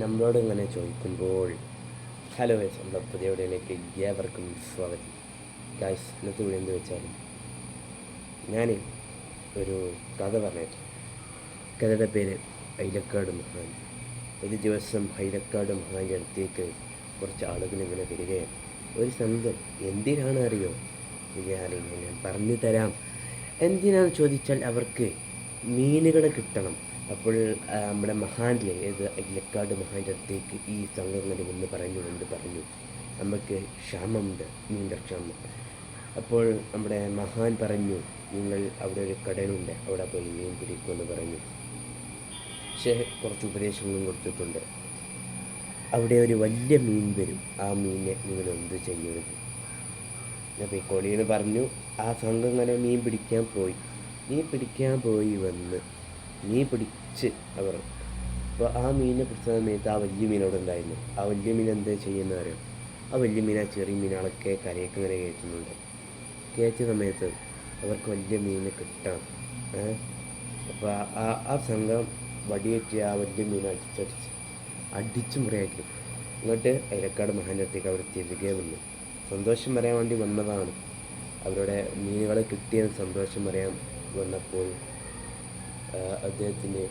നമ്മളോട് ഇങ്ങനെ ചോദിക്കുമ്പോൾ ഹലോ ഗൈസ് നമ്മുടെ പുതിയ വീഡിയോയിലേക്ക് ഏവർക്കും സ്വാഗതം. ഗായ്സ് ഇന്നത്തെ വീഡിയോ എന്ത് വെച്ചാൽ ഞാൻ ഒരു കഥ പറഞ്ഞിട്ട് കഥയുടെ പേര് ഹൈലക്കാട് മഹാൻ. ഒരു ദിവസം ഹൈലക്കാട് മഹാന്റെ അടുത്തേക്ക് കുറച്ച് ആളുകൾ ഇങ്ങനെ വരികയാണ്. ഒരു സംഘം എന്തിനാണ് അറിയോ? ഞാൻ പറഞ്ഞു തരാം. എന്തിനാണെന്ന് ചോദിച്ചാൽ അവർക്ക് മീനുകൾ കിട്ടണം. അപ്പോൾ നമ്മുടെ മഹാനിലെ ഏത് ഇലക്കാട് മഹാന്റെ അടുത്തേക്ക് ഈ സംഘങ്ങൾ വന്ന് പറഞ്ഞു കൊണ്ട് പറഞ്ഞു നമുക്ക് ക്ഷാമമുണ്ട് നീന്തൽ ക്ഷാമം. അപ്പോൾ നമ്മുടെ മഹാൻ പറഞ്ഞു നിങ്ങൾ അവിടെ ഒരു കടലുണ്ട് അവിടെ പോയി മീൻ പിടിക്കുമെന്ന് പറഞ്ഞു. പക്ഷേ കുറച്ച് ഉപദേശങ്ങളും കൊടുത്തിട്ടുണ്ട്. അവിടെ ഒരു വലിയ മീൻ വരും. ആ മീനെ നിങ്ങൾ എന്ത് ചെയ്യരുത്? അപ്പോൾ ഈ കൊളിയെന്ന് പറഞ്ഞു. ആ സംഘം മീൻ പിടിക്കാൻ പോയി. മീൻ പിടിക്കാൻ പോയി വന്ന് മീൻ പിടിച്ച് അവർ. അപ്പോൾ ആ മീനിനെ പിടിച്ച സമയത്ത് ആ വലിയ മീനോട് ഉണ്ടായിരുന്നു. ആ വലിയ മീൻ എന്താ ചെയ്യുന്നത് അറിയാം? ആ വലിയ മീൻ ആ ചെറിയ മീനുകളൊക്കെ കരയൊക്കെ ഇങ്ങനെ കയറ്റുന്നുണ്ട്. കയറ്റിയ സമയത്ത് അവർക്ക് വലിയ മീനെ കിട്ടണം. അപ്പോൾ ആ- ആ സംഘം വടിയേറ്റ് ആ വലിയ മീൻ അടിച്ചടിച്ച് അടിച്ചു മുറിയാക്കി. എന്നിട്ട് അയലക്കാട് മഹാനത്തേക്ക് അവർ തിരികെ വന്നു. സന്തോഷം പറയാൻ വേണ്ടി വന്നതാണ്. അവരുടെ മീനുകളെ കിട്ടിയ സന്തോഷം പറയാൻ വന്നപ്പോൾ അദ്ദേഹത്തിന്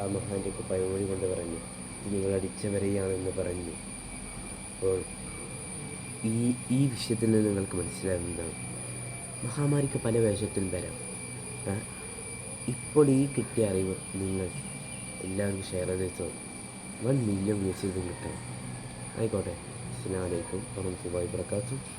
ആ മഹാന്റെ പയോടി കൊണ്ട് പറഞ്ഞു നിങ്ങൾ അടിച്ചവരെയാണെന്ന് പറഞ്ഞു. അപ്പോൾ ഈ ഈ വിഷയത്തിൽ നിന്ന് നിങ്ങൾക്ക് മനസ്സിലാകുന്നതാണ് മഹാമാരിക്ക് പല വേഷത്തിലും വരാം. ഇപ്പോൾ ഈ കിട്ടിയ അറിവ് നിങ്ങൾ എല്ലാവർക്കും ഷെയർ ചെയ്തോ വൺ മില്യൺ വ്യൂസ് ചെയ്ത് കിട്ടണം. ആയിക്കോട്ടെ. അസ്സാം വലൈക്കും വറഹ്മത്തുള്ളാഹി വബറകാതുഹു.